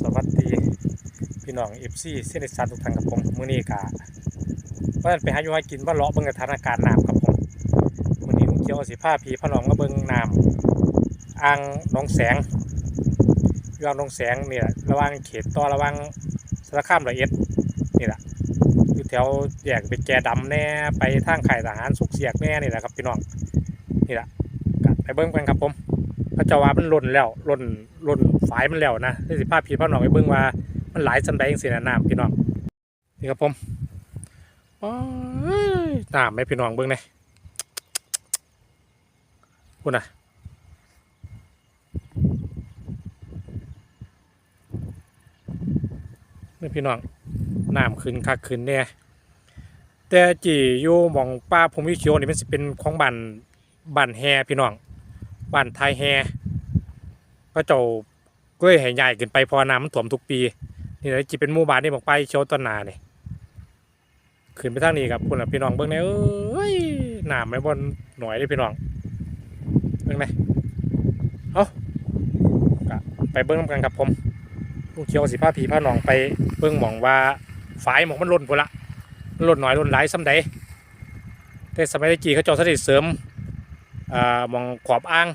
สวัสดีพี่น้องเอฟซีเส้นสันทุกท่านกับผมมื้อนี้กะว่าไปหาอยู่หากินว่าเลาะเบิ่งสถานการณ์น้ำครับผมมื้อนี้ลุงเขียวสิพาพี่พาน้องมาเบิ่งน้ำอ่างหนองแสงอยู่อ่างหนองแสงเนี่แหละระว่างเขตต่อระว่างสารคามร้อยเอ็ดนี่แหละอยู่แถวแยกไปแก่ดำแน่ไปทางไข่ทหารสุกเสียกแน่นี่แหละครับพี่น้องนี่แหละกะไปเบิ่งกันครับผม พระเจ้าว่ามันหล่นแล้วหล่นหล่นฝายมันแล้วนะได้สิภาพพี่พ่อน้องไปเบิ่งว่ามันหลายสันใดจังซี่นะน้ำพี่น้องนี่ครับผมน้ำไหมพี่น้องเบิ่งเลยคุณนะนี่พี่น้องน้ำขึ้นคักขึ้นเนี่ยแต่จีอยู่มองป้าผมวิเขียวนี่มันสิเป็นของบ้านบ้านแฮพี่น้อง บ้านไทยแฮก็เจ้าก็เลยให้ใหญ่ขึ้นไปพอน้ำมันท่วมทุกปี นี่แหละจิเป็นหมู่บ้านที่บอกไปเชียวต้นนาเนี่ยขึ้นไปทางนี้ครับคุณพี่น้องเบิ่งในเอ้ยน้ำไม่บนหน่อยเลยพี่น้องเบิ่งไหมเอาไปเบิ่งนำกันครับผมลูกเขียวสิพาผีพาน้องไปเบิ่งหมองว่าฝายหมองมันหล่นพุ่นละหล่นหน่อยหล่นหลายซ้ำใดแต่สมัยตะกี้เขาจ้าสถิตเสริม อ่ามองขอบอ่าง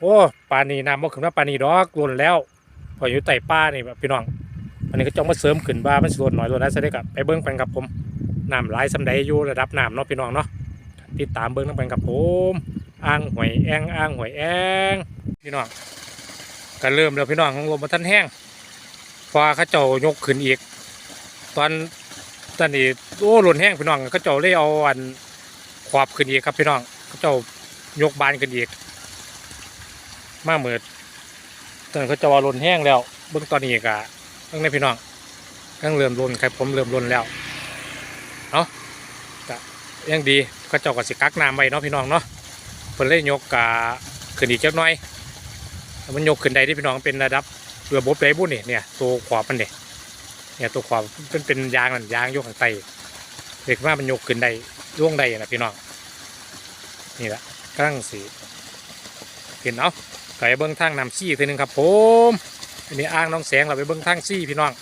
โอ้ปลานีน้ำบ่ขึ้นมาปลานีดอกล้นแล้วพออยู่ใต้ป้านี่แบบพี่น้อง อันนี้ก็จ้องมาเสริมขึ้นบ้ามันสิล้นหน่อยล้นได้ซะได้กับไปเบิ้งกันครับผมน้ำไหลายสำใดอยู่ระดับน้ำเนาะพี่น้องเนาะติดตามเบิ้งน้ำกันครับผมอ่างหวยแองอ่างหวยแองพี่น้องก็เริ่มแล้วพี่น้องของลมมาท่านแห้งฟ้าเขาเจ้ายกขึ้นอีก ตอนตอนนี้โอ้หล่นแห้งพี่น้องเขาเจ้าเลยเอาอันขวบขึ้นอีกครับพี่น้องเขาเจ้า ยกบานกันอีก มาเหมือดตอนเขาจะว่าลนแห้งแล้วเบื้องตอนนี้กะเบื้องในพี่น้องกำลังเริ่มลนครับผมเริ่มลนแล้วเนาะกะยังดีเขาเจ้าก็สิกักน้ำไว้เนาะพี่น้องเนาะเพิ่นเลยยกกะขึ้นอีกจักหน่อย มันยกขึ้นได้ที่พี่น้องเป็นระดับระบบไรบุ่นนี่เนี่ยตัวขวามันเนี่ยเนี่ยตัวขวาเป็นเป็นยางนั่นยางยกข้างใต้เด็กว่ามันยกขึ้นได้ล่วงได้นะพี่น้องนี่แหละ กำลังสีเห็นเอาะไปเบิ้งทางนำซี่ทีหนึงครับผมอันนี้อ่างน้องแสงเราไปเบิ้งทางซี่พี่น้อง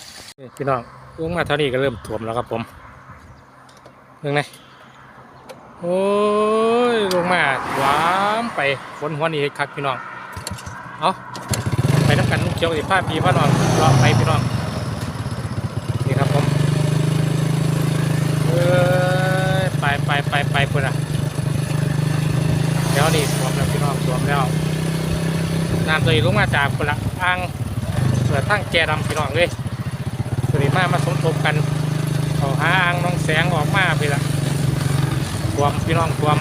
พี่น้องลงมาเท่านี้ก็เริ่มท่วมแล้วครับผมเรื่องไหนโอ้ยลงมาหวามไปฝนหัวนี่คักพี่น้องเอาไปน้ำกันลูกเขียวสิผ้าพี่พ่อน้องรอไปพี่น้องนี่ครับผมเอ้ยไปไปไปไปพุ่นอะ แล้วนี่สวมแล้วพี่น้องสวมแล้วน้ำตัวนี้ลงมาจากคนละอ่างเปิดทั้งแกดำพี่น้องเลยตัวนี้มามาสมทบกันเอาหาอ่างน้องแสงออกมาพี่ละสวมพี่น้องสวม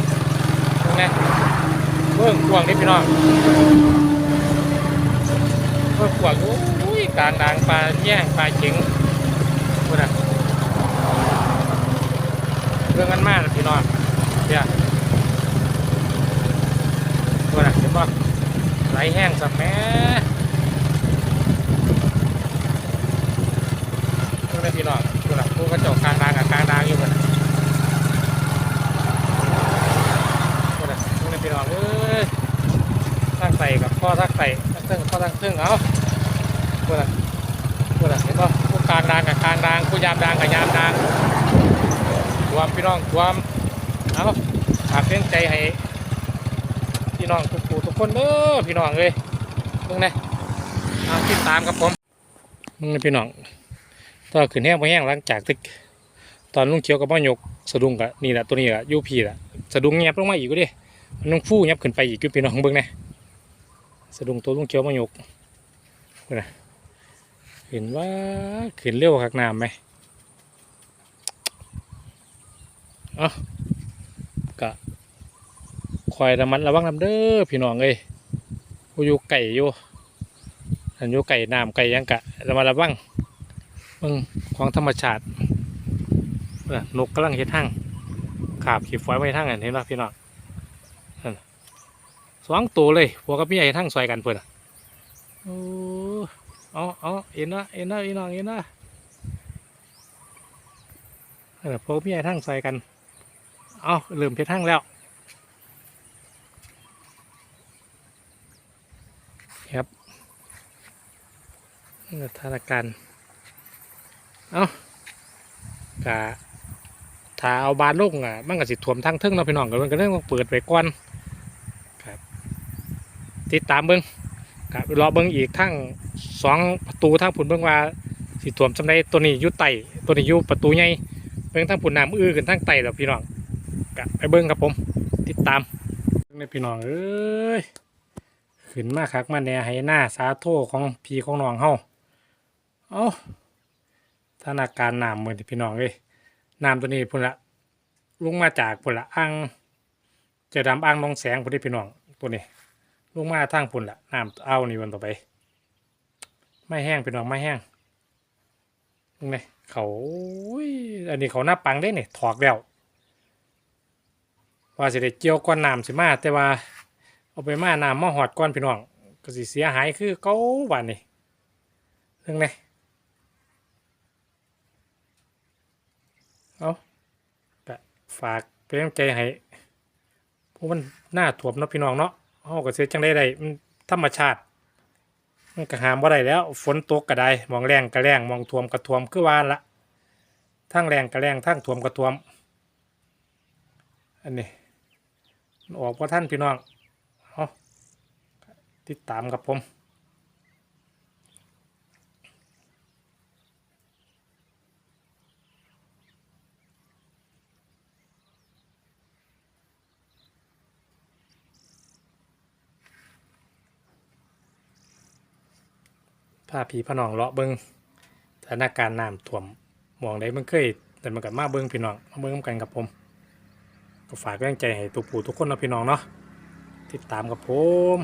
ตรงนี้เบิ่งกวางนี่พี่น้องเบิ่งกวางโอ้ยกลางด่างปลาแย่งปลาเข็งพูดนะเรื่องกันมากพี่น้องเนี่ย ตัวน่ะเห็นป่ไหลแห้งสับแม่ตัวนี้พี่น้องตัวน่ะตัวกระจกกลางดางกับกลางดางอยู่มันน่ะตัวน่ะตัวนี้พี่น้องเอ้ยทั้งใส่กับข้อทั้งใส่ทั้งเครื่งข้อทั้งเครื่งเอาตัวน่ะตัวน่ะเห็นป่ะผู้กลางดางกับกลางดางผู้ยามดางกับยามดางความพี่น้องความเอาฝากเลี้ยงใจให้ พี่น้องทุกผู้ทุกคนเด้อพี่น้องเลยเบิ่งนะเอาติดตามครับผมมึงนะพี่น้องตอนขึ้นแห้งไปแห้งหลังจากที่ตอนลุงเขียวกับพ่อยกสะดุ้งกะนี่แหละตัวนี้แหละยูพีแหละสะดุ้งเงียบลงมาอีกก็ดิมันต้องฟู่เงียบขึ้นไปอีกคือพี่น้องเบิ่งนะสะดุ้งตัวลุงเขียวมายกนะเห็นว่าขึ้นเร็วขักน้ำไหมอ้ากะ คอยระมัดระวังนำเด้อพี่น้องเอ้ยผู้อยู่ไก่อยู่อันอยู่ไก่น้ำไก่ยังกะระมัดระวังเบิ่งของธรรมชาติเอ้อนกกำลังเฮ็ดทางขาบขีดฝอยไว้ทางอันเห็นป่ะพี่น้องสองตัวเลยพวกกับพี่ใหญ่ทางซอยกันเพิ่นอะโอ้เอาเอาเอ็นนะเอ็นนะพี่น้องเอ็นนะเออพวกพี่ใหญ่ทางซอยกัน เอาเริ่มเฮ็ดทางแล้ว ครับ สถานการณ์ เอากะถ้าเอาบานลงอะ มันก็สิท่วมทั้งเทิงเนาพี่น้องก็มันก็เรื่องต้องเปิดไปก่อนครับ ติดตามเบิ้งกับรอเบิ้งอีกทั้งสองประตูทั้งผุนเบิ้งว่าสิท่วมจำได้ตัวนี้ยู่ไตตัวนี้ยู่ประตูใหญ่เบิ้งทั้งผุนน้ำอื้อขึ้นทั้งไตแล้วพี่น้องกะไปเบิ้งครับผม ติดตามในพี่น้องเอ้ยขึ้นมาคักมาแหน่ให้หน้าสาโทของพี่ของน้องเฮา เอาธนาการน้ำมือนี่พี่น้องเอ้ยน้ำตัวนี้พุ่นละลงมาจากพุ่นละอ่างเจะดำอ่างหนองแสงพุ่นที่พี่น้องตัวนี้ลงมาทางพุ่นละน้ำเอานี่วันต่อไป ไม่แห้งพี่น้องไม่แห้งนี่เขาอันนี้เขาหน้าปังได้เนี่ยถอกแล้วว่าสิได้เจียวก้อนน้ำสิมาแต่ว่าเอาไปมาน้ำมาหอดก้อนพี่น้องก็สิเสียหายคือเก้าวันนี่เรื่องนี้ เอาก็ฝากเป็นกำลังใจให้พวกมันหน้าถ่วมเนาะพี่น้องเนาะเฮาก็เสียจังได้ได้มันธรรมชาติ มันก็หามบ่ได้แล้ว ฝนตกก็ได้มองแรงก็แรงมองท่วมก็ท่วมคือว่าละทั้งแรงก็แรงทั้งท่วมก็ท่วม อันนี้ออกว่าท่านพี่น้องเอาติดตามกับผม พาพี่พน้องเลาะเบิงสถานการณ์น้ำท่วมหมองไดมันเคยแต่มันกับมาเบิงพี่น้องมาเบิงนำกันกับผม ก็ฝากกำลังใจให้ทุกผู้ทุกคนนะพี่น้องเนาะติดตามกับผม